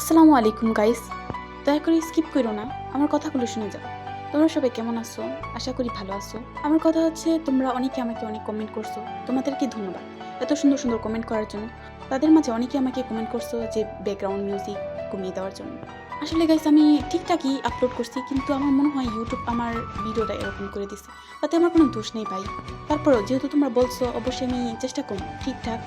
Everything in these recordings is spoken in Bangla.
আসসালামু আলাইকুম গাইস দয়া করে স্কিপ করো না। আমার কথাগুলো শুনে যাও। তোমরা সবাই কেমন আছো? আশা করি ভালো আছো। আমার কথা হচ্ছে, তোমরা অনেকে আমাকে অনেক কমেন্ট করছ। তোমাদেরকে ধন্যবাদ এত সুন্দর সুন্দর কমেন্ট করার জন্য। তাদের মাঝে অনেকে আমাকে কমেন্ট করছ যে ব্যাকগ্রাউন্ড মিউজিক কমিয়ে দেওয়ার জন্য। আসলে গাইস আমি ঠিকঠাকই আপলোড করছি, কিন্তু আমার মনে হয় ইউটিউব আমার ভিডিওটা এরকম করে দিছে। তাতে আমার কোনো দোষ নেই, ভাই। তারপরও, যেহেতু তোমরা বলছো, অবশ্যই আমি চেষ্টা করব ঠিকঠাক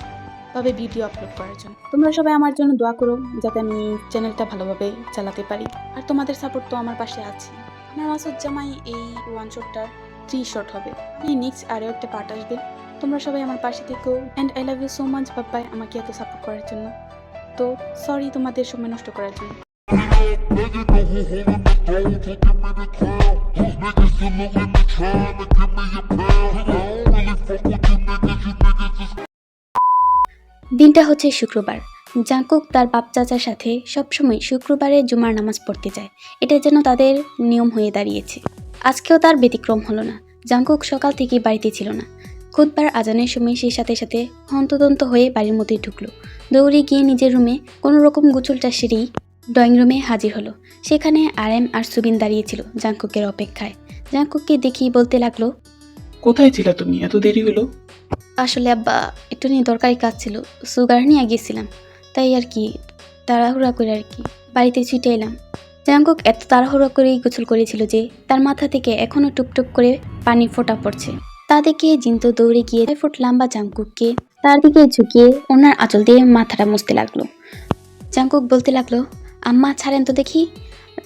ভাবে ভিডিও আপলোড করার জন্য। তোমরা সবাই আমার জন্য দোয়া করো যাতে আমি চ্যানেলটা ভালোভাবে চালাতে পারি। আর তোমাদের সাপোর্ট তো আমার পাশে আছে। আমার মাসুদ জামাই এই ওয়ান শটটার থ্রি শট হবে। এই নেক্সট আরও একটা পার্ট আসবে। তোমরা সবাই আমার পাশে থেকো। And I love you so much Bappai, আমাকে এত সাপোর্ট করার জন্য। তো সরি তোমাদের সময় নষ্ট করার জন্য। দিনটা হচ্ছে শুক্রবার। জাঙ্কুক তার বাপ চাচার সাথে সবসময় শুক্রবারে জুমার নামাজ পড়তে যায়। এটা যেন তাদের নিয়ম হয়ে দাঁড়িয়েছে। আজকেও তার ব্যতিক্রম হলো না। জাঙ্কুক সকাল থেকে বাড়িতে ছিল না। খুদবার আজানের সময় সেই সাথে সাথে হন্তদন্ত হয়ে বাড়ির মধ্যে ঢুকলো। দৌড়ে গিয়ে নিজের রুমে কোনো রকম গুচলটা সেরেই ড্রয়িং রুমে হাজির হলো। সেখানে আরএম আর সুবিন দাঁড়িয়েছিল জাঙ্কুকের অপেক্ষায়। জাঙ্কুককে দেখি বলতে লাগল, কোথায় ছিল তুমি? এত দেরি হলো? আসলে আব্বা, একটু নিয়ে দরকারি কাজ ছিল, সুগার নিয়ে গিয়েছিলাম। তাই আর কি, তাড়াহুড়া করে আর কি, বাড়িতে ছুটে এলাম। জাঙ্কুক এত তাড়াহুড়া করেই গোসল করেছিল যে, তার মাথা থেকে এখনও টুপটুপ করে পানি ফোটা পড়ছে। তা দেখে জিন্তু দৌড়ে গিয়ে ফুট লম্বা জাঙ্কুককে তার দিকে ঝুঁকিয়ে ওনার আঁচল দিয়ে মাথাটা মুছতে লাগল। জাঙ্কুক বলতে লাগল, আম্মা, ছাড়েন তো দেখি,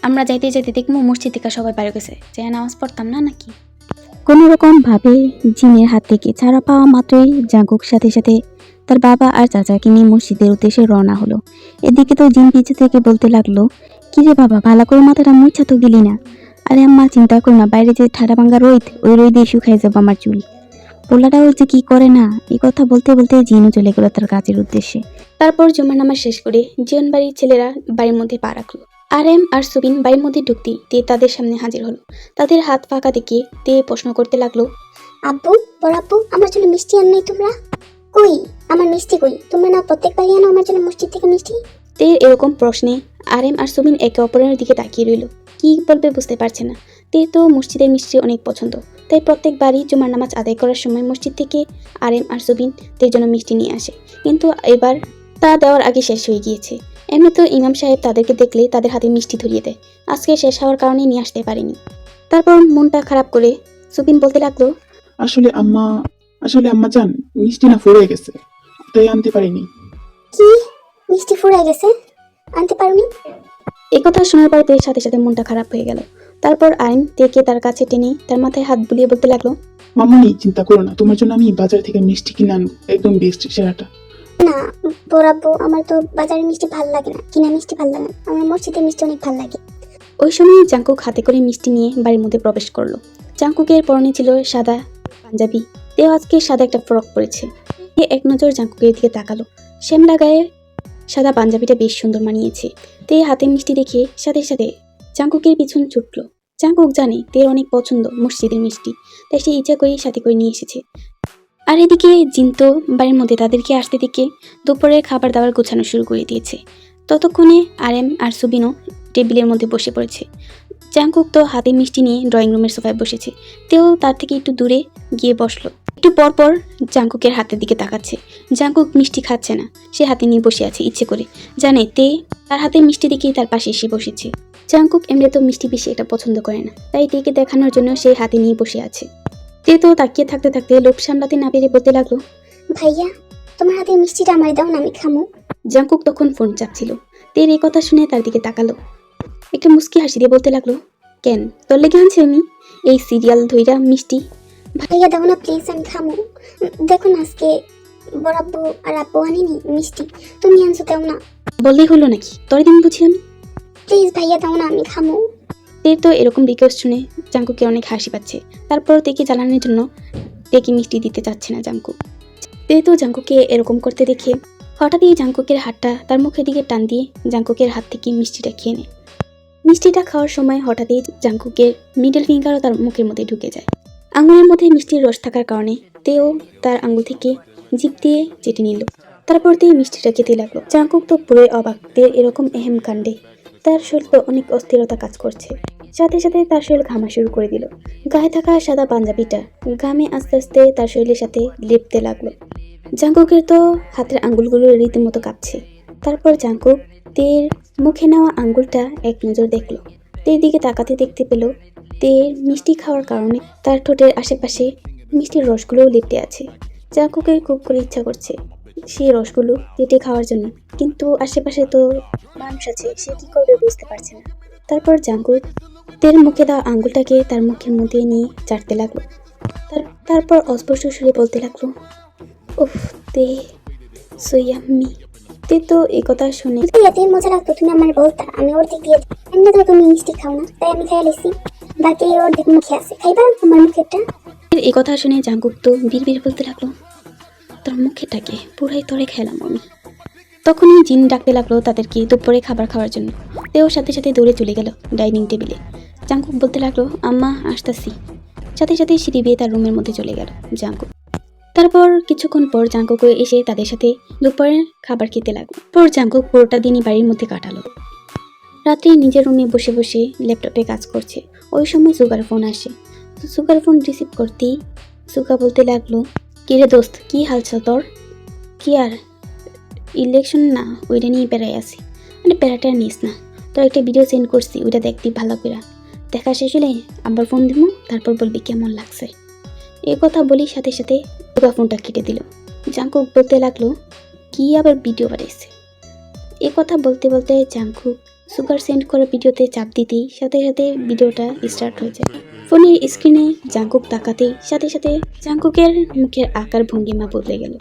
আমরা যাইতে যাইতে দেখব মসজিদ থেকে সবাই বাইরে গেছে যে নামাজ পড়তাম না নাকি? কোনো রকম ভাবে জিনের হাত থেকে ছাড়া পাওয়া মাত্রই জাগুক সাথে সাথে তার বাবা আর চাচাকে নিয়ে মসজিদের উদ্দেশ্যে রওনা হলো। এদিকে তো জিন পিছু থেকে বলতে লাগল কি রে বাবা, ভালো করে মাথাটা মুছা তো দিলি না। আরে আম্মা, চিন্তা করো না, বাইরে যে ঠাডা ভাঙ্গা রোদ ওই রোদে শুকাই যাব আমার চুল। পোলাটাও যে কি করে না, এই কথা বলতে বলতে জিনও চলে গেল তার কাজের উদ্দেশ্যে। তারপর জুমার নামাজ শেষ করে জীবন বাড়ির ছেলেরা বাড়ির মধ্যে পা রাখল। আর এম আর সুবিন বাড়ির মধ্যে ঢুকতেই তে তাদের সামনে হাজির হলো। তাদের হাত ফাঁকা দেখে তে প্রশ্ন করতে লাগল আব্বু বড় আব্বু আমার জন্য মিষ্টি আন নাই তোমরা? কই? আমার মিষ্টি কই? তোমরা না প্রত্যেকবারই আনো আমার জন্য মসজিদ থেকে মিষ্টি? তে এরকম প্রশ্নে আর এম আর সুবিন একে অপরের দিকে তাকিয়ে রইল। কি বলবে বুঝতে পারছে না। তে তো মসজিদের মিষ্টি অনেক পছন্দ তাই প্রত্যেকবারই জুমার নামাজ আদায় করার সময় মসজিদ থেকে আর এম আর সুবিন তে জন্য মিষ্টি নিয়ে আসে। কিন্তু এবার তা দেওয়ার আগে শেষ হয়ে গিয়েছে। এমনি তো ইমাম সাহেব তাদেরকে দেখলে তাদের হাতে মিষ্টি ধরিয়ে দেয়। আজকে শেষ হওয়ার কারণে নিয়ে আসতে পারেনি। তারপর মনটা খারাপ করে সুবিন বলতে লাগল আসলে আম্মা আসলে আম্মা জান মিষ্টি না ফুরে গেছে। তাই আনতে পারিনি। কি? মিষ্টি ফুরাই গেছে? আনতে পারোনি? এই কথা শোনার পর তের সাথে সাথে মনটা খারাপ হয়ে গেল। তারপর আইন তেকে তার কাছে টেনে তার মাথায় হাত বুলিয়ে বলতে লাগল মামনি চিন্তা করো না তোমার জন্য আমি বাজার থেকে মিষ্টি কিনে আনব। একদম বেস্ট সেরাটা। না, বড় আব্বু, আমার তো বাজারের মিষ্টি ভালো লাগে না, কিনা মিষ্টি ভালো লাগে না, আমার মসজিদের মিষ্টি অনেক ভালো লাগে। ওই সময় জাঙ্কুক হাতে করে মিষ্টি নিয়ে বাড়ির মধ্যে প্রবেশ করল। জাঙ্কুকের পরনে ছিল সাদা পাঞ্জাবি তেও আজকে সাদা একটা ফ্রক পরেছে। সে এক নজর জাঙ্কুকের দিকে তাকালো। শ্যামলা গায়ের সাদা পাঞ্জাবিটা বেশ সুন্দর মানিয়েছে। তে হাতে মিষ্টি দেখে সাথে সাথে জাঙ্কুকের পিছন ছুটলো। জাঙ্কুক জানে তের অনেক পছন্দ মসজিদের মিষ্টি, তাই সে ইচ্ছা করেই সাথে করে নিয়ে এসেছে। আর এদিকে জিন্ত বাড়ির মধ্যে তাদেরকে আসতে দেখে দুপুরের খাবার দাবার গোছানো শুরু করে দিয়েছে। ততক্ষণে আর এম আর সুবিনও টেবিলের মধ্যে বসে পড়েছে। জাঙ্কুক তো হাতে মিষ্টি নিয়ে ড্রয়িং রুমের সোফায় বসেছে। তেও তার থেকে একটু দূরে গিয়ে বসল। একটু পর পর জাঙ্কুকের হাতের দিকে তাকাচ্ছে। জাঙ্কুক মিষ্টি খাচ্ছে না। সে হাতে নিয়ে বসে আছে ইচ্ছে করে। জানে তে তার হাতে মিষ্টি দেখেই তার পাশে এসে বসেছে। জাঙ্কুক এমনি তো মিষ্টি বেশি এটা পছন্দ করে না। তাই তেকে দেখানোর জন্য সে হাতে নিয়ে বসে আছে। তে তো তাকিয়ে থাকতে থাকতে লোভ সামলাতে না পেরে বলতে লাগল। ভাইয়া তোমার হাতে মিষ্টিটা আমার দাও না আমি খামো। জাঙ্কুক তখন ফোন চাপছিল। তের এই কথা শুনে তার দিকে তাকালো। একটা মুস্কি হাসি দিয়ে বলতে লাগল কেন তোর লেগে আনছি আমি? এই সিরিয়াল ধইরা মিষ্টি? ভাইয়া দাও না প্লিজ আমি খামো। দেখো না আজকে বড় আর আব্বু আনিনি মিষ্টি। তুমি আনছো দাও না। বললেই হলো নাকি? তোর দিন বুঝি আমি? প্লিজ ভাইয়া দাও না আমি খামো। তের তো এরকম রিকোয়েস্ট শুনে জাঙ্কুকে অনেক হাসি পাচ্ছে। তারপর তেকে জ্বালানোর জন্য তেকে মিষ্টি দিতে চাচ্ছে না জাঙ্কু? তে তো জাঙ্কুকে এরকম করতে দেখে হঠাৎই জাঙ্কুকের হাতটা তার মুখের দিকে টান দিয়ে জাঙ্কুকের হাত থেকে মিষ্টিটা খেয়ে নেয়। মিষ্টিটা খাওয়ার সময় হঠাৎই জাঙ্কুকের মিডল ফিঙ্গারও তার মুখের মধ্যে ঢুকে যায়। আঙুলের মধ্যে মিষ্টির রস থাকার কারণে তেও তার আঙুল থেকে জিপ দিয়ে চেটে নিল। তারপর দিয়ে মিষ্টিটা খেতে লাগল। জাঙ্কুক তো পুরোই অবাক। তে এরকম এহেম কাণ্ডে তার শরীর অনেক অস্থিরতা কাজ করছে। সাথে সাথে তার শরীর ঘামা শুরু করে দিল। গায়ে থাকা সাদা পাঞ্জাবিটা ঘামে আস্তে আস্তে তার শরীরের সাথে লিপতে লাগল। জাঙ্কুকের তো হাতের আঙ্গুলগুলো রীতিমতো কাঁপছে। তারপর জাঙ্কুক তের মুখে নেওয়া আঙ্গুলটা এক নজর দেখল। তের দিকে তাকাতে দেখতে পেল, তের মিষ্টি খাওয়ার কারণে তার ঠোঁটের আশেপাশে মিষ্টির রসগুলোও লেপটে আছে। জাঙ্কুকের খুব করে ইচ্ছা করছে। সেই রসগুলো কেটে খাওয়ার জন্য। কিন্তু আশেপাশে তো মানুষ আছে সে কি করবে বুঝতে পারছে না। তারপর জাঙ্কুক তের মুখে দেওয়া আঙ্গুলটাকে তার মুখের মধ্যে নিয়ে চাটতে লাগল। তার তারপর অস্পষ্ট সুরে বলতে লাগল উফ তে সুয়াম্মি। তে তো এই কথা শুনে এতই মজা লাগতো তুমি আমার বলতা আমি ওর দিক দিয়ে এমনি তো তুমি মিষ্টি খাও না তাই আমি খাই লেছি বাকি ওর দিক মুখে আছে খাইবা আমার মুখেরটা? এই কথা শুনে জাঙ্কুক তো বীর বীর বলতে লাগল তোর মুখেটাকে পুরাই তরে খেলাম আমি। তখনই জিন ডাকতে লাগল তাদেরকে দুপুরে খাবার খাওয়ার জন্য। তেও সাথে সাথে দৌড়ে চলে গেল ডাইনিং টেবিলে। জাঙ্কুক বলতে লাগল, আম্মা, আসতাছি। সাথে সাথে সিঁড়ি বেয়ে তার রুমের মধ্যে চলে গেল জাঙ্কুক তারপর কিছুক্ষণ পর জাঙ্কুক এসে তাদের সাথে দুপুরের খাবার খেতে লাগল। পর জাঙ্কুক পুরোটা দিনই বাড়ির মধ্যে কাটালো। রাত্রে নিজের রুমে বসে বসে ল্যাপটপে কাজ করছে। ওই সময় সুগার ফোন আসে। সুগার ফোন রিসিভ করতেই সুগা বলতে লাগল কি রে দোস্ত, কি হালচাল তোর? কি আর? ইলেকশন না, ওইটা নিয়ে বেড়াই আছি। মানে প্যারাটা নিস না। তোর একটা ভিডিও সেন্ড করছি, ওইটা দেখবি ভালো করে দেখা শেষ হলে আবার ফোন দিব তারপর বলবি কেমন লাগছে। এই কথা বলি সাথে সাথে সুগা ফোনটা কেটে দিল। জাঙ্কুক বলতে লাগল, কি আবার ভিডিও বাড়াইছে এ কথা বলতে বলতে জাঙ্কুক সুগার সেন্ড করা ভিডিওতে চাপ দিতেই সাথে সাথে ভিডিওটা স্টার্ট হয়ে যায়। ফোনের স্ক্রিনে জাঙ্কুক তাকাতেই সাথে সাথে জাঙ্কুকের মুখের আকার ভঙ্গিমা বদলে গেল।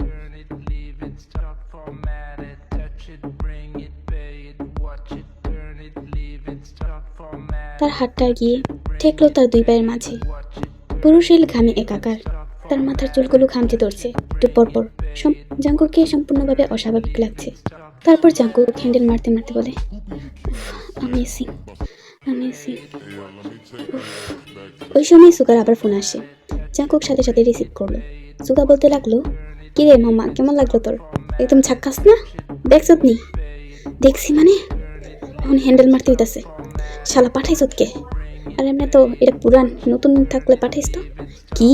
তার হাতটা গিয়ে ঠেকলো তার দুই পায়ের মাঝে। পুরো শরীর ঘামে একাকার। তার মাথার চুলগুলো ঘামতে ধরছে। একটু পরপর জাঙ্কুককে সম্পূর্ণভাবে অস্বাভাবিক লাগছে। তারপর জাঙ্কুক হ্যান্ডেল মারতে মারতে বলে আমেজিং ওই সময় সুগার আবার ফোন আসে। জাঙ্কুক সাথে সাথে রিসিভ করল। সুগা বলতে লাগল কি রে মামা কেমন লাগল তোর? একদম ছাক্কাস না? দেখছ নি দেখছি মানে? এখন হ্যান্ডেল মারতে হইতাছে। শালা পাঠাইছ কে আর এমনি তো এটা পুরান নতুন থাকলে পাঠাইস তো? কি?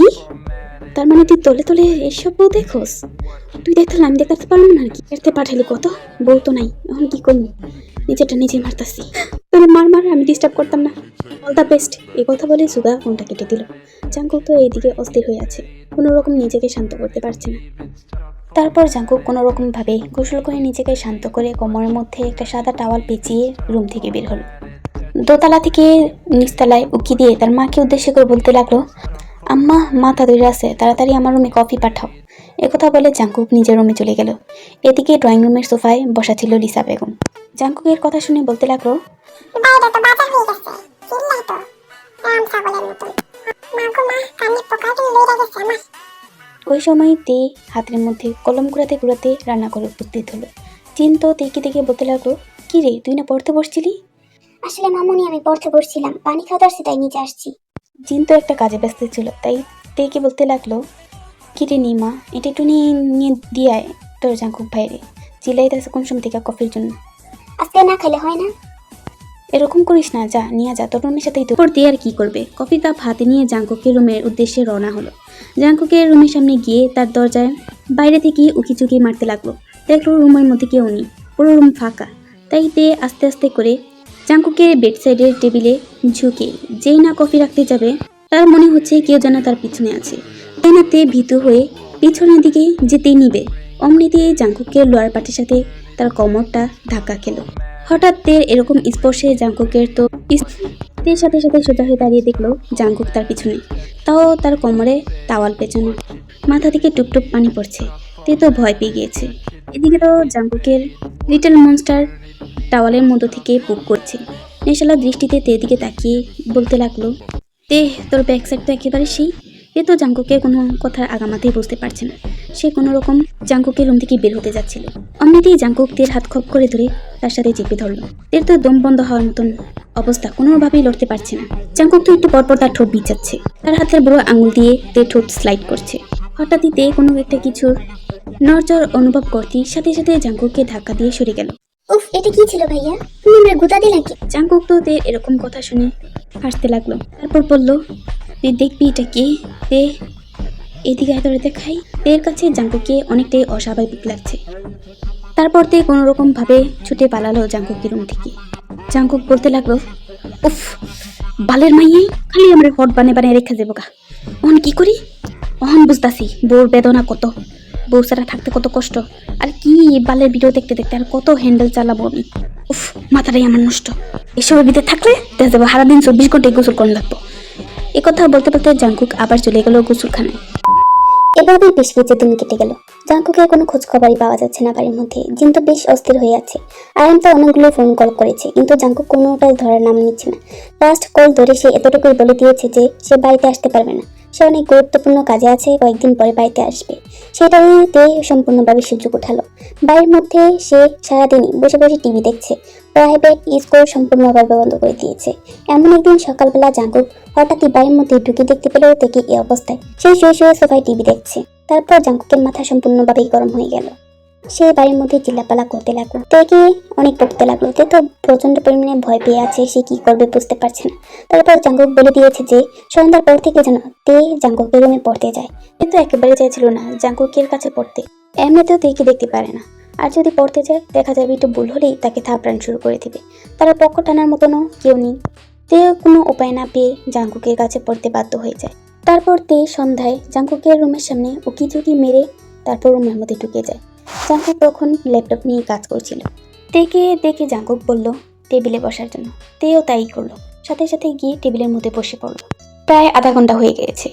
তার মানে তুই তলে তলে এসব দেখোস? তুই দেখতে আমি দেখাতে পারব না কি এরতে পাঠাইলি কত? বউ তো নাই এখন কি করব? নিজেটা নিজে মারতাছি। তোর মার মার, আমি ডিস্টার্ব করতাম না। অল দ্য বেস্ট এই কথা বলে সুগা ফোনটা কেটে দিল। জাঙ্কুক তো এইদিকে অস্থির হয়ে আছে। কোনো রকম নিজেকে শান্ত করতে পারছে না। তারপর জাঙ্কুক কোনো রকম ভাবে গোসল করে নিজেকে শান্ত করে কোমরের মধ্যে একটা সাদা টাওয়াল পেঁচিয়ে রুম থেকে বের হলো। দোতলা থেকে নিচতলায় উকি দিয়ে তার মাকে উদ্দেশ্য করে বলতে লাগল আম্মা মাথা ধরে আছে তাড়াতাড়ি আমার রুমে কফি পাঠাও। একথা বলে জাঙ্কুক নিজের রুমে চলে গেল। এদিকে ড্রয়িং রুমের সোফায় বসা ছিল লিসা বেগম। জাঙ্কুকের কথা শুনে বলতে লাগল ওই সময় তে। হাতের মধ্যে কলম ঘুরাতে ঘুরাতে রান্না করে উপস্থিত হলো। চিন তো তেকে দেখে বলতে লাগল কি রে তুই না পড়তে বসছিলি? আসলে মামুনি আমি পড়তে বসছিলাম। পানি খাওয়া আসছে তাই নিচে আসছি। জিন তো একটা কাজে ব্যস্ত ছিল তাই তেকে বলতে লাগল কি রে নিমা এটা একটু নিয়ে নিয়ে দিয়ে আয় তোর জাঙ্কুক ভাইরে চিল্লাই তাছে কোন সময় থেকে কফির জন্য। আজকে না খেলে হয় না? এরকম করিস না যা নিয়ে যা তোর রুমের সাথেই তো ওর দিয়ে আর কি করবে? কফি কাপ হাতে নিয়ে জাঙ্কুকের রুমের উদ্দেশ্যে রওনা হলো। জাঙ্কুকের রুমের সামনে গিয়ে তার দরজায় বাইরে থেকে উকি চুকি মারতে লাগল। দেখল রুমের মধ্যে কেউ নেই পুরো রুম ফাঁকা। তাই তে আস্তে আস্তে করে জাঙ্কুকের বেড সাইডের টেবিলে ঝুঁকে যেই না কফি রাখতে যাবে, তার মনে হচ্ছে কেউ যেন তার পিছনে আছে। তাই না তে ভীতু হয়ে পিছনের দিকে যেতেই নিবে। অমনিতে জাঙ্কুকের লোয়ার পাটির সাথে তার কোমরটা ধাক্কা খেলো। হঠাৎ তের এরকম স্পর্শে জাঙ্কুকের তো তের সাথে সাথে সোজা হয়ে দাঁড়িয়ে দেখল জাঙ্কুক তার পিছনে। তাও তার কোমরে তাওয়াল পেছানো মাথা থেকে টুপটুপ পানি পড়ছে। তে তো ভয় পেয়ে গিয়েছে। এদিকে তো জাঙ্কুকের লিটল মনস্টার টাওয়ালের মধ্য থেকে পুক করছে। নেশালা দৃষ্টিতে তে দিকে তাকিয়ে বলতে লাগল, তে, তোর ব্যাক সাইড তো একেবারে সেই। এ তো জাঙ্কুকে কোনো কথার আগামাতেই বুঝতে পারছে না। সে কোনো রকম জাঙ্কুকের রুম থেকে বের হতে যাচ্ছিল। অমনিতেই জাঙ্কুক তের হাত খপ করে ধরে তার সাথে চেপে ধরলো। তের তো দম বন্ধ হওয়ার মতন অবস্থা কোনোভাবেই লড়তে পারছে না। জাঙ্কুক তো একটু পরপর তার ঠোঁট বিচাচ্ছে তার হাতের বড় আঙুল দিয়ে তে ঠোঁট স্লাইড করছে। হঠাৎই তে কোনো একটা কিছুর নড়চড় অনুভব করতেই সাথে সাথে জাঙ্কুককে ধাক্কা দিয়ে সরে গেল। উফ, এটা কি ছিল ভাইয়া? তুমি গুতা দিলা কি জাঙ্কুক তো এরকম কথা শুনে হাসতে লাগল। তারপর বলল তুই দেখবি এটা কি? তে এদিকে আয়তরে দেখাই। তের কাছে অনেকটাই অস্বাভাবিক লাগছে। তারপর তে কোনো রকম ভাবে ছুটে পালালো জাঙ্কুকের রুম থেকে। জাঙ্কুক বলতে লাগল, উফ, বালের মাইয়ে, খালি আমরা হট বানে বানে রেখে দেবো গা। অহন কি করি? অহন বুঝতাছি বউর বেদনা কত। বউ ছাড়া থাকতে কত কষ্ট। আর কি বালের ভিডিও দেখতে দেখতে আর কত হ্যান্ডেল চালাবো আমি। উফ, মাথাটাই আমার নষ্ট। এসবের ভিতরে থাকলে দেখা যাব সারাদিন চব্বিশ ঘন্টায় গোসল করা লাগবো। এ কথা বলতে বলতে জাঙ্কুক আবার চলে গেল গোসলখানায়। এভাবেই বেশ কিছু দিন কেটে গেল। জাঙ্কুকের কোনো খোঁজ খবরই পাওয়া যাচ্ছে না বাড়ির মধ্যে। জিন্তু বেশ অস্থির হয়ে আছে। আয়ান তো অনেকগুলো ফোন কল করেছে, কিন্তু জাঙ্কুক কোনোটাই ধরার নাম নিচ্ছে না। লাস্ট কল ধরে সে এতটুকুই বলে দিয়েছে যে সে বাড়িতে আসতে পারবে না। সে অনেক গুরুত্বপূর্ণ কাজে আছে, কয়েকদিন পরে বাড়িতে আসবে। সেটাইতে সম্পূর্ণভাবে সুযোগ উঠালো বাড়ির মধ্যে সে সারাদিনই বসে বসে টিভি দেখছে প্রাইভেট স্কুল সম্পূর্ণভাবে বন্ধ করে দিয়েছে। এমন একদিন সকালবেলা জাঙ্গুক হঠাৎই বাড়ির মধ্যে ঢুকে দেখতে পেল থেকে এই অবস্থায়। সে শুয়ে শুয়ে সোফায় টিভি দেখছে। তারপর জাঙ্কুকের মাথা সম্পূর্ণভাবেই গরম হয়ে গেল। সে বাড়ির মধ্যে চিল্লাপালা করতে লাগল। তেকে অনেক পড়তে লাগল। তে তো প্রচণ্ড পরিমাণে ভয় পেয়ে আছে, সে কি করবে বুঝতে পারছে না। তারপর জাঙ্কুক বলে দিয়েছে যে, সন্ধ্যার পর থেকে যেন তে জাঙ্কুকের রুমে পড়তে যায়। কিন্তু একেবারে চাইছিল না জাঙ্কুকের কাছে পড়তে। এমনিতেও তেকে দেখতে পারে না। আর যদি পড়তে যায়, দেখা যাবে একটু ভুল হলেই তাকে থাপড়ান শুরু করে দিবে। তারা পক্ষ টানার মতনও কেউ নেই। তে কোনো উপায় না পেয়ে জাঙ্কুকের কাছে পড়তে বাধ্য হয়ে যায়। তারপর তে সন্ধ্যায় জাঙ্কুকের রুমের সামনে উকি ঝুঁকি মেরে তারপর রুমের মধ্যে ঢুকে যায়। জাঙ্কুক তখন ল্যাপটপ নিয়ে কাজ করছিল। তেকে দেখে জাঙ্কুক বলল, টেবিলে বসার জন্য। তেও তাই করল। সাথে সাথে গিয়ে টেবিলের মধ্যে বসে পড়ল। প্রায় আধা ঘণ্টা হয়ে গিয়েছে।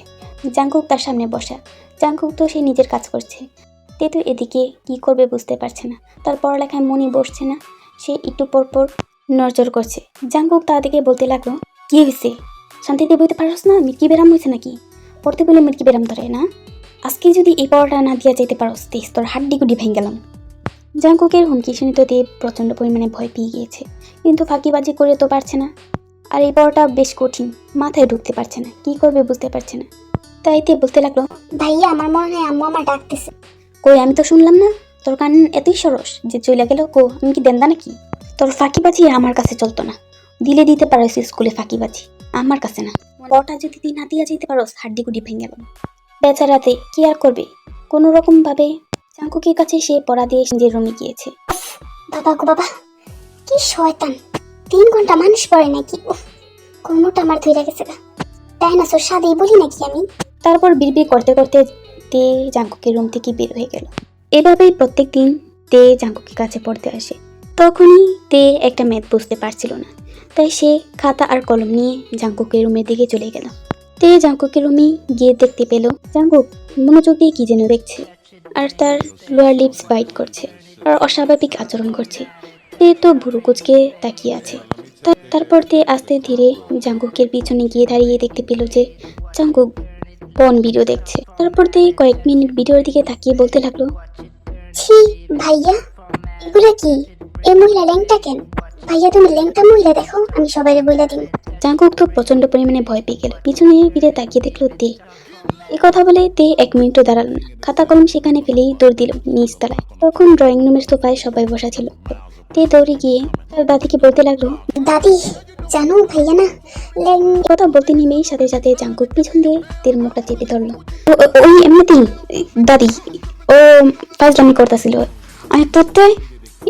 জাঙ্কুক তার সামনে বসা। জাঙ্কুক তো সে নিজের কাজ করছে। তে তো এদিকে কি করবে বুঝতে পারছে না। তার পড়ালেখায় মনই বসছে না। সে একটু পর পর করছে। জাঙ্কুক তার দিকে বলতে লাগল, কি হয়েছে শান্তিতে বইতে পারস না? মিটকি বেরাম হয়েছে নাকি? পড়তে বলে মিটকি বেরাম ধরে, না? আজকে যদি এই পড়াটা না দিয়া যেতে পারস তেস তোর হাড্ডি গুডি ভেঙে গেলাম। জাঙ্কুকের হুমকি শুনে তো দেব প্রচণ্ড পরিমাণে ভয় পেয়ে গিয়েছে। কিন্তু ফাঁকিবাজি করে তো পারছে না। আর এই পড়াটা বেশ কঠিন, মাথায় ঢুকতে পারছে না, কি করবে বুঝতে পারছে না। তাই তে বলতে লাগল, ভাইয়া, আমার মনে হয় আম্মু আমার ডাকতেছে। কই, আমি তো শুনলাম না, তোর কান এতই সরস যে চলে গেল, কো, আমি কি দেন্দা নাকি? তোর ফাঁকিবাজি আমার কাছে চলতো না। দিলে দিতে পারোস স্কুলে ফাঁকিবাজি, আমার কাছে না। পটা যদি তুই না দিয়া যেতে পারোস, হাড্ডি গুডি ভেঙে গেল। বেচারাতে কি আর করবে? কোনো রকম ভাবে চাঙ্কুকের কাছে সে পড়া দিয়ে নিজের রুমে গিয়েছে। বাবা গো বাবা কি শয়তান। তিন ঘণ্টা মানুষ পড়ে নাকি? কোমরটা আমার ধরে গেছে গা। তাই না সোর সাদেই বলি নাকি আমি? তারপর বিড়বিড় করতে করতে তে জাঙ্কুকের রুম থেকে বের হয়ে গেল। এভাবেই প্রত্যেক দিন তে জাঙ্কুকের কাছে পড়তে আসে। তখনই তে একটা ম্যাথ বুঝতে পারছিল না। তাই সে খাতা আর কলম নিয়ে জাঙ্কুকের রুমের দিকে চলে গেল। তে জাঙ্কুকের রুমে গিয়ে দেখতে পেল। জাঙ্কুক মনোযোগ দিয়ে কি যেন দেখছে আর তার লোয়ার লিপস বাইট করছে আর অস্বাভাবিক আচরণ করছে। তে তো ভুরু কুচকে তাকিয়ে আছে। তারপর তে আস্তে ধীরে জাঙ্কুকের পিছনে গিয়ে দাঁড়িয়ে দেখতে পেল যে জাঙ্কুক পন ভিডিও দেখছে। তারপর তে কয়েক মিনিট ভিডিওর দিকে তাকিয়ে বলতে লাগল, ছি, ভাইয়া, এগুলা কি? এই মহিলা ল্যাংটা কেন? ভাইয়া, তুমি ল্যাংটা মহিলা দেখো, আমি সবাই বইলা দিন জাঙ্কুক তো প্রচণ্ড পরিমাণে ভয় পেয়ে গেল। পিছনে ফিরে তাকিয়ে দেখল তে। এ কথা বলে তে এক মিনিটও দাঁড়াল না। খাতা কলম সেখানে ফেলেই দৌড় দিল নিচ তলায়। তখন ড্রয়িং রুমের সোফায় সবাই বসা ছিল। তে দৌড়ে গিয়ে তার দাদিকে বলতে লাগল দাদি জানো ভাইয়া না কথা বলতে নেমেই সাথে সাথে জাঙ্কুক পিছন দিয়ে তের মুখটা চেপে ধরলো। ওই এমনিতেই দাদি ও ফাজলামি করতেছিল। আমি পড়তে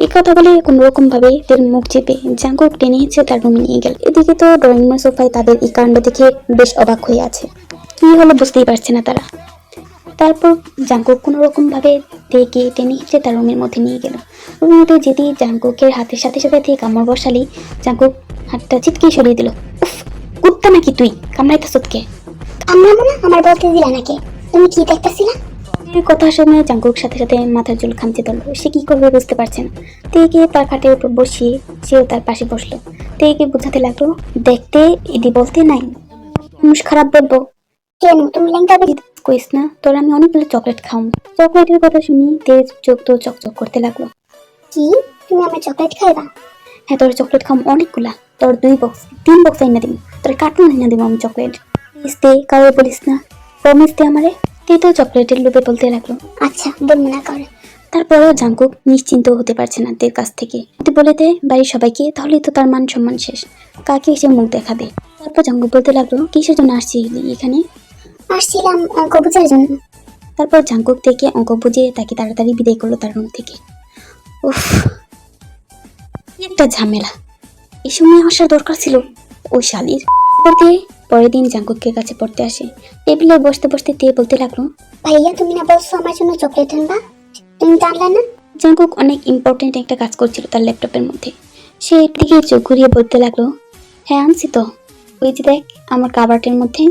এই কথা বলে কোনো রকম ভাবে তের মুখ চেপে জাঙ্কুক টেনে হেঁচে তার রুমে নিয়ে গেল। এদিকে তো ড্রয়িং রুমের সোফায় তাদের এই কাণ্ড দেখে বেশ অবাক হয়ে আছে। কি হলো বুঝতেই পারছে না তারা। তারপর জাঙ্কুক ভাবে দেখে টেনে হিঁচড়ে তার রুমের মধ্যে নিয়ে গেল। রুমের মধ্যে যেতেই জাঙ্কুকের হাতের সাথে সাথে দিয়ে কামড় বসালি জাঙ্কুক হাতটা চিটকে সরিয়ে দিল। উফ, কুত্তা নাকি তুই? কামড়াইতে সৎকে আমরা মনে আমার বলতে দিলা নাকি? তুমি কি দেখতেছিলা? কথা শুনে জাঙ্কুক সাথে সাথে মাথার চুল খামচে ধরলো। সে কি করবে বুঝতে পারছে না। তেকে তার খাটের উপর বসিয়ে সেও তার পাশে বসল। তেকে বোঝাতে লাগল দেখতে এদি বলতে নাই। মানুষ খারাপ বলব। কেন? তুমি ল্যাংটা কইস না তোর আমি অনেকগুলো চকলেট খাও চকলেটের কথা শুনি তেজ চোখ তো চকচক করতে লাগল। কি? তুমি আমার চকলেট খাইবা? হ্যাঁ তোর চকলেট খাম অনেকগুলা। তোর দুই বক্স তিন বক্স আইনা দিম তোর কার্টুন আইনা দিব আমি চকলেট। প্লিজ দে কাউকে বলিস না। প্রমিস দে আমারে। তো চকলেটের লোভে বলতে লাগল। আচ্ছা বলব না কারণ তারপরও জাঙ্কুক নিশ্চিন্ত হতে পারছে না দের কাছ থেকে। যদি বলে দেয় বাড়ির সবাইকে তাহলেই তো তার মান সম্মান শেষ। কাকে এসে মুখ দেখাবে? তারপর জাঙ্কুক বলতে লাগল কিসের জন্য আসছি এখানে? আসছিলাম অঙ্ক বোঝার জন্য। তারপর জাঙ্কুক থেকে অঙ্ক বুঝে তাকে তাড়াতাড়ি বিদায় করল তার রুম থেকে। উফ একটা ঝামেলা। এই সময় আসার দরকার ছিল। ওই শালির দিয়ে পরের দিন জাঙ্কুকের কাছে পড়তে আসে। টেবিলে বসতে বসতে তে বলতে লাগল ভাইয়া তুমি না বলছো আমার জন্য চকলেট আনবা? তুমি জানলে না? জাঙ্কুক অনেক ইম্পর্টেন্ট একটা কাজ করছিল তার ল্যাপটপের মধ্যে। সে দিকে চোখ ঘুরিয়ে বলতে লাগল হ্যাঁ আনছি তো। ওই যে দেখ আমার কাবার্টের মধ্যে।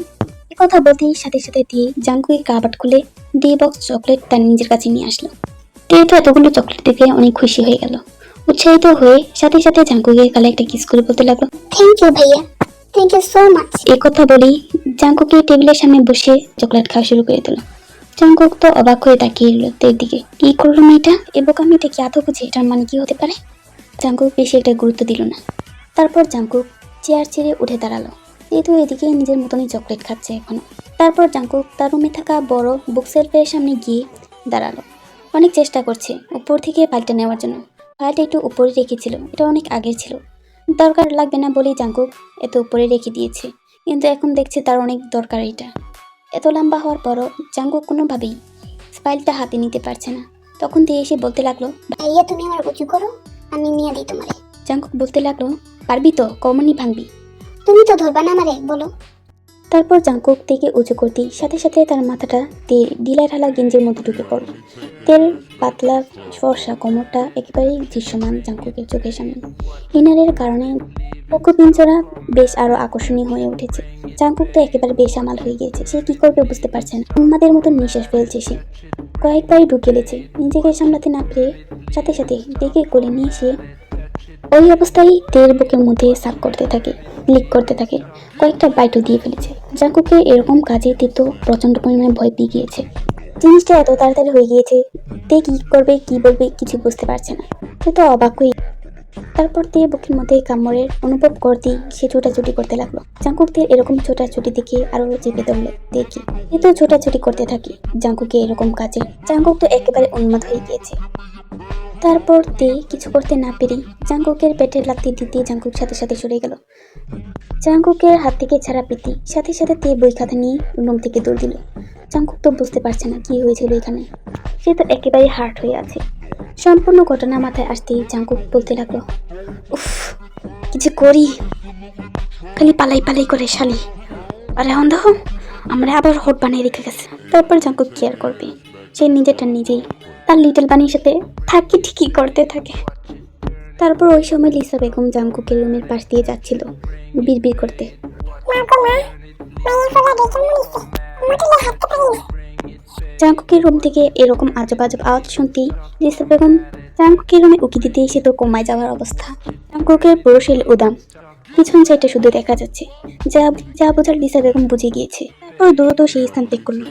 এ কথা বলতেই সাথে সাথে দিয়ে জাঙ্কুকের কাবার্ট খুলে দিয়ে বক্স চকলেট তার নিজের কাছে নিয়ে আসলো। তে তো এতগুলো চকলেট দেখে অনেক খুশি হয়ে গেল। উৎসাহিত হয়ে সাথে সাথে জাঙ্কুকের গালে একটা কিস করে বলতে লাগল থ্যাংক ইউ ভাইয়া। থ্যাংক ইউ সো মাচ এ কথা বলেই জাঙ্কুকে টেবিলের সামনে বসে চকলেট খাওয়া শুরু করে দিল জাঙ্কুক তো অবাক হয়ে তাকিয়ে তের দিকে। কি করল মেয়েটা? এ বোকা মেয়েটা কি আদৌ বুঝে এটার মানে কি হতে পারে? জাঙ্কুক বেশি একটা গুরুত্ব দিল না। তারপর জাঙ্কুক চেয়ার ছেড়ে উঠে দাঁড়াল। যেহেতু এদিকে নিজের মতনই চকলেট খাচ্ছে এখনও। তারপর জাঙ্কুক তার রুমে থাকা বড় বুক সেলফের সামনে গিয়ে দাঁড়াল। অনেক চেষ্টা করছে, উপর থেকে ফাইলটা নেওয়ার জন্য। ফাইলটা একটু উপরে রেখেছিল, এটা অনেক আগের ছিল। দরকার লাগবে না বলেই জাঙ্কুক এত উপরে রেখে দিয়েছে। কিন্তু এখন দেখছে তার অনেক দরকার এটা। এত লম্বা হওয়ার পরও জাঙ্কুক কোনোভাবেই স্পাইলটা হাতে নিতে পারছে না। তখন দিয়ে এসে বলতে লাগল ভাইয়া তুমি আমার উঁচু করো আমি নিয়ে দিই তোমারে। জাঙ্কুক বলতে লাগল পারবি তো কমনই ভাঙবি। তুমি তো ধরবা না আমারে বলো। তারপর জাঙ্কুক থেকে উঁচু করতেই সাথে সাথে তার মাথাটা ঢিলা ঢালা গেঞ্জের মধ্যে ঢুকে পড়ল তেল, পাতলা, ফর্সা, কোমরটা একেবারেই দৃশ্যমান জাঙ্কুকের চোখের সামনে। ইনারের কারণে পক্ষপিঞ্চরা বেশ আরও আকর্ষণীয় হয়ে উঠেছে। জাঙ্কুক তো একেবারে বেসামাল হয়ে গিয়েছে, সে কি করবে বুঝতে পারছে না। উন্মাদের মতো নিঃশ্বাস ফেলছে সে। কয়েকবারই ঢুকে লেছে নিজেকে সামলাতে না পেরে সাথে সাথে ডেকে কোলে নিয়ে সে ওই অবস্থায় তেল বুকের মধ্যে সাক করতে থাকে, লিক করতে থাকে। কয়েকটা বাইটও দিয়ে ফেলেছে। জাঙ্কুকে এরকম কাজে তে তো প্রচণ্ড পরিমাণে ভয় পেয়ে গিয়েছে। জিনিসটা এত তাড়াতাড়ি হয়ে গিয়েছে, তে কি করবে, কি বলবে কিছু বুঝতে পারছে না। সে তো অবাক হয়ে তারপর তে বুকের মধ্যে কামড়ের অনুভব করতেই সে ছোটাছুটি করতে লাগল। জাঙ্কুকদের এরকম ছোটাছুটি দেখে আরও চেপে ধরলে দেখি এ তো ছোটাছুটি করতে থাকি জাঙ্কুকে এরকম কাজে। জাঙ্কুক তো একেবারে উন্মাদ হয়ে গিয়েছে। তারপর তে কিছু করতে না পেরেই জাঙ্কুকের পেটের লাগতে দিতে জাঙ্কুক সাথে সাথে সরে গেল। জাঙ্কুকের হাত থেকে ছাড়া পেতে সাথে সাথে তে বই খাতা নিয়ে রুম থেকে দৌড় দিল। জাঙ্কুক তো বুঝতে পারছে না কি হয়েছিল এখানে। সে তো একেবারে হার্ট হয়ে আছে। সম্পূর্ণ ঘটনা মাথায় আসতেই জাঙ্কুক বলতে লাগল, উফ কিছু করি। খালি পালাই পালাই করে শালি। আরে অন্ধ আমরা আবার হোট বানিয়ে রেখে গেছে। তারপর জাঙ্কুক কেয়ার করবে? সে নিজেরটা নিজেই। তার লিটল বানির সাথে থাকি ঠিকই করতে থাকে। তারপর ওই সময় লিসা বেগম জাঙ্কুকের রুমের পাশ দিয়ে যাচ্ছিল বিড়বিড় করতে। জাঙ্কুকের রুম থেকে এরকম আজব আজব আওয়াজ শুনতেই লিসা বেগম জাঙ্কুকের রুমে উকি দিতে এসে তো কমায় যাওয়ার অবস্থা। জাঙ্কুকের পুরো শরীর উদাম। পিছন সাইডে শুধু দেখা যাচ্ছে। যা যা বোঝার লিসা বেগম বুঝে গিয়েছে। তারপর দ্রুত সেই স্থান ত্যাগ করল।